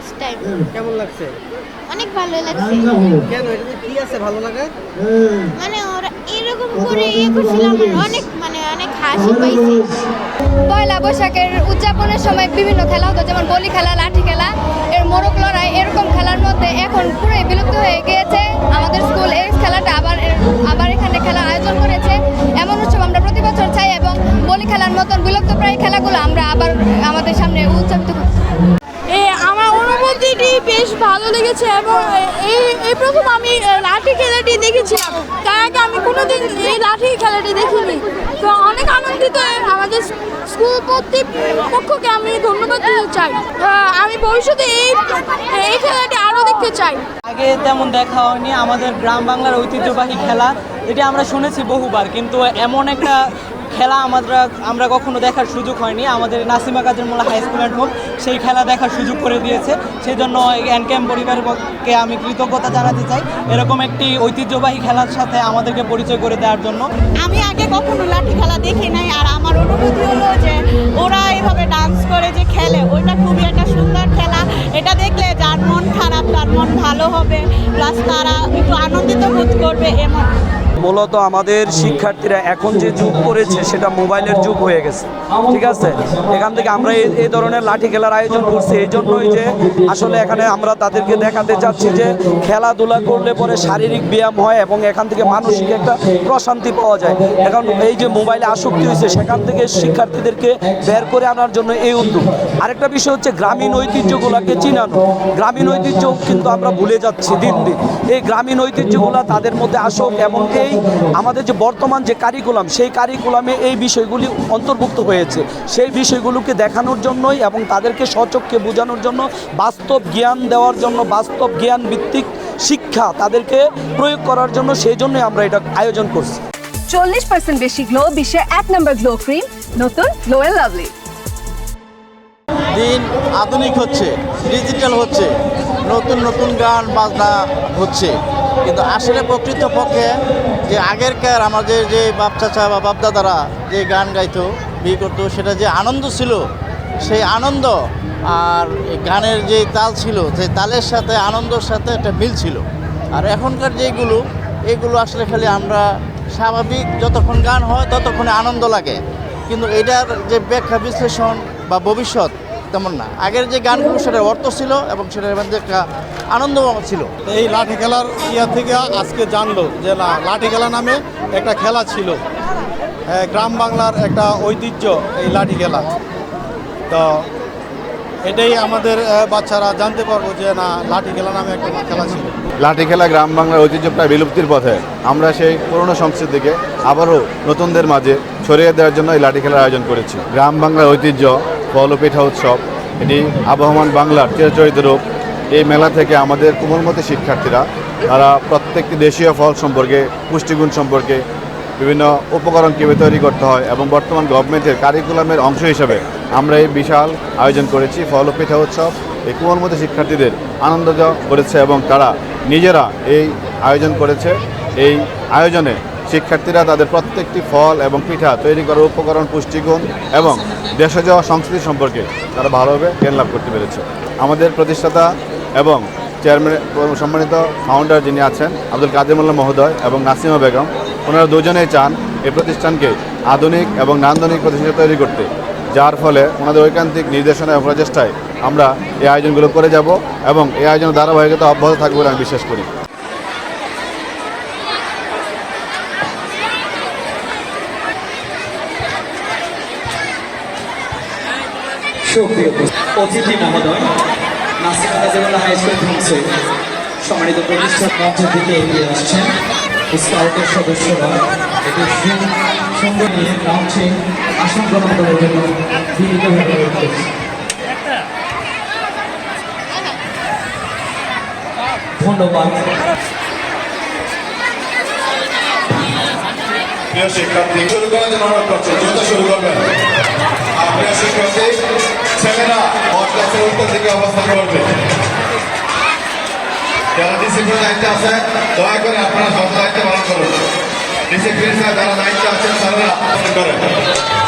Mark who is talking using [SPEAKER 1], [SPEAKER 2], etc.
[SPEAKER 1] First time
[SPEAKER 2] কেমন লাগছে?
[SPEAKER 1] অনেক ভালো লাগছে।
[SPEAKER 2] কেন এটাতে কি আছে ভালো লাগা
[SPEAKER 1] মানে ওরা এরকম করে ইয়ে করছিল আমার অনেক মানে অনেক হাসি পাইছি।
[SPEAKER 3] পয়লা বৈশাখের উদযাপনের সময় বিভিন্ন খেলা হতো যেমন বলি খেলা লাঠি খেলা এর মোরগ লড়াই এরকম খেলার মধ্যে এখন পুরোই বিলুপ্ত হয়ে গিয়েছে। আমাদের স্কুল এই খেলাটা আবার আবার
[SPEAKER 4] ভালো লেগেছে এবং এই এই প্রথম আমি লাঠি খেলাটি দেখেছিলাম তার আগে আমি কোনোদিন এই লাঠি খেলাটি দেখিনি। তো অনেক আনন্দিত আমাদের স্কুল কর্তৃপক্ষকে আমি ধন্যবাদ দিতে চাই। আমি ভবিষ্যতে এই এই খেলাটি আরও দেখতে চাই।
[SPEAKER 5] আগে তেমন দেখা হয়নি। আমাদের গ্রাম বাংলার ঐতিহ্যবাহী খেলা যেটি আমরা শুনেছি বহুবার। কিন্তু এমন একটা খেলা আমরা আমরা কখনো দেখার সুযোগ হয়নি। আমাদের নাসিমা কাজের Molla high school and home সেই খেলা দেখার সুযোগ করে দিয়েছে। সেই জন্য এনক্যাম পরিবারের পক্ষে আমি কৃতজ্ঞতা জানাতে চাই। এরকম একটি ঐতিহ্যবাহী খেলার সাথে আমাদেরকে পরিচয় করে দেওয়ার জন্য।
[SPEAKER 6] আমি আগে কখনো লাঠি খেলা দেখি নাই, আর আমার অনুভূতি হলো যে ওরা এইভাবে ডান্স করে যে খেলে, ওইটা খুবই একটা সুন্দর খেলা। এটা দেখলে যার মন খারাপ, তার মন ভালো হবে প্লাস তারা একটু আনন্দিত বোধ করবে এমন।
[SPEAKER 7] মূলত আমাদের শিক্ষার্থীরা এখন যে যুগ করেছে সেটা মোবাইলের যুগ হয়ে গেছে। ঠিক আছে? এখান থেকে আমরা এই ধরনের লাঠি খেলার আয়োজন করছি। এই জন্যই যে আসলে এখানে আমরা তাদেরকে দেখাতে চাচ্ছি যে খেলাধুলা করলে পরে শারীরিক ব্যায়াম হয় এবং এখান থেকে মানসিক একটা প্রশান্তি পাওয়া যায়। এখন এই যে মোবাইলে আসক্তি হয়েছে, সেখান থেকে শিক্ষার্থীদেরকে বের করে আনার জন্য এই উদ্যোগ। আরেকটা বিষয় হচ্ছে গ্রামীণ ঐতিহ্যগুলোকে চিনানো। গ্রামীণ ঐতিহ্য কিন্তু আমরা ভুলে যাচ্ছি দিন দিন। এই গ্রামীণ ঐতিহ্যগুলো তাদের মধ্যে আসুক এবং এই আমাদের যে বর্তমান যে কারিকুলাম সেই কারিকুলামে এই বিষয়গুলি অন্তর্ভুক্ত হয়েছে। সেই বিষয়গুলোকে দেখানোর জন্যই এবং তাদেরকে সচক্ষে বোঝানোর জন্য বাস্তব জ্ঞান দেওয়ার জন্য বাস্তব জ্ঞান ভিত্তিক শিক্ষা তাদেরকে প্রয়োগ করার জন্য সেই জন্যই আমরা এটা আয়োজন করছি।
[SPEAKER 8] চল্লিশ পার্সেন্ট বেশি গ্লো বিশ্বের এক নম্বর গ্লো ক্রিম নতুন গ্লো এন্ড লাভলি
[SPEAKER 9] দিন আধুনিক হচ্ছে ডিজিটাল হচ্ছে নতুন নতুন গান বাজনা হচ্ছে। কিন্তু আসলে প্রকৃতপক্ষে যে আগেরকার আমাদের যে বাপ চাচা বা বাপদাদারা যে গান গাইতো, বিয়ে করতো, সেটা যে আনন্দ ছিল, সেই আনন্দ আর গানের যে তাল ছিল, সেই তালের সাথে, আনন্দর সাথে একটা মিল ছিল। আর এখনকার যেগুলো, এগুলো আসলে খালি আমরা স্বাভাবিক যতক্ষণ গান হয় ততক্ষণে আনন্দ লাগে। কিন্তু এটার যে ব্যাখ্যা বিশ্লেষণ বা ভবিষ্যৎ তেমন না। আগের যে গানগুলো সেটার অর্থ ছিল এবং সেটার মধ্যে একটা আনন্দ ছিল।
[SPEAKER 10] এই লাঠি খেলার ইয়া থেকে আজকে জানলো যে না লাঠি খেলা নামে একটা খেলা ছিল। হ্যাঁ, গ্রাম বাংলার একটা ঐতিহ্য এই লাঠি খেলা। তো এটাই আমাদের বাচ্চারা জানতে পারব যে না লাঠি খেলা নামে একটা খেলা ছিল।
[SPEAKER 11] লাঠি খেলা গ্রাম বাংলার ঐতিহ্য প্রায় বিলুপ্তির পথে। আমরা সেই পুরনো সংস্কৃতিকে আবারও নতুনদের মাঝে ছড়িয়ে দেওয়ার জন্য এই লাঠি খেলার আয়োজন করেছি। গ্রাম বাংলার ঐতিহ্য ফলপিঠা উৎসব। এটি আবহমান বাংলার চিরচরিত রূপ। এই মেলা থেকে আমাদের কোমলমতি শিক্ষার্থীরা, তারা প্রত্যেকটি দেশীয় ফল সম্পর্কে, পুষ্টিগুণ সম্পর্কে বিভিন্ন উপকরণ কীভাবে তৈরি করতে হয় এবং বর্তমান গভর্নমেন্টের কারিকুলামের অংশ হিসেবে আমরা এই বিশাল আয়োজন করেছি ফল ও পিঠা উৎসব। এই কুমলমতি শিক্ষার্থীদের আনন্দ করেছে এবং তারা নিজেরা এই আয়োজন করেছে। এই আয়োজনে শিক্ষার্থীরা তাদের প্রত্যেকটি ফল এবং পিঠা তৈরি করার উপকরণ, পুষ্টিগুণ এবং দেশজ সংস্কৃতি সম্পর্কে তারা ভালোভাবে জ্ঞান লাভ করতে পেরেছে। আমাদের প্রতিষ্ঠাতা এবং চেয়ারম্যান, সম্মানিত ফাউন্ডার যিনি আছেন, আব্দুল কাদের মোল্লা মহোদয় এবং নাসিমা বেগম, ওনারা দুজনেই চান এই প্রতিষ্ঠানকে আধুনিক এবং নান্দনিক প্রতিষ্ঠান তৈরি করতে। যার ফলে ওনাদের ঐকান্তিক নির্দেশনা এবং প্রচেষ্টায় আমরা এই আয়োজনগুলো করে যাব এবং এই আয়োজনের ধারাবাহিকতা অব্যাহত থাকবে বলে আমি বিশ্বাস করি।
[SPEAKER 12] সুপ্রিয় অতিথি মহোদয়, নাসির কাজীবাল্লাহ হাই স্কুল ধ্বংসে সম্মানিত প্রতিষ্ঠান মঞ্চের দিকে এগিয়ে আসছেন স্কাউটের সদস্যরা। এটি সু- সুন্দর নিয়ে মঞ্চে আসন গ্রহণ করার জন্য বিনীতভাবে ধন্যবাদ।
[SPEAKER 10] শিক্ষার্থী, শুরু করার জন্য অনুরোধ করছি শুরু করবেন। প্রিয় শিক্ষার্থী ছেলেরা ক্লাসের উত্তর দিকে অবস্থান করবে যারা ডিসিপ্লিন দায়িত্বে আছেন দয়া করে আপনারা সব দায়িত্ব পালন করুন ডিসিপ্লিন যারা দায়িত্বে আছেন তারা করেন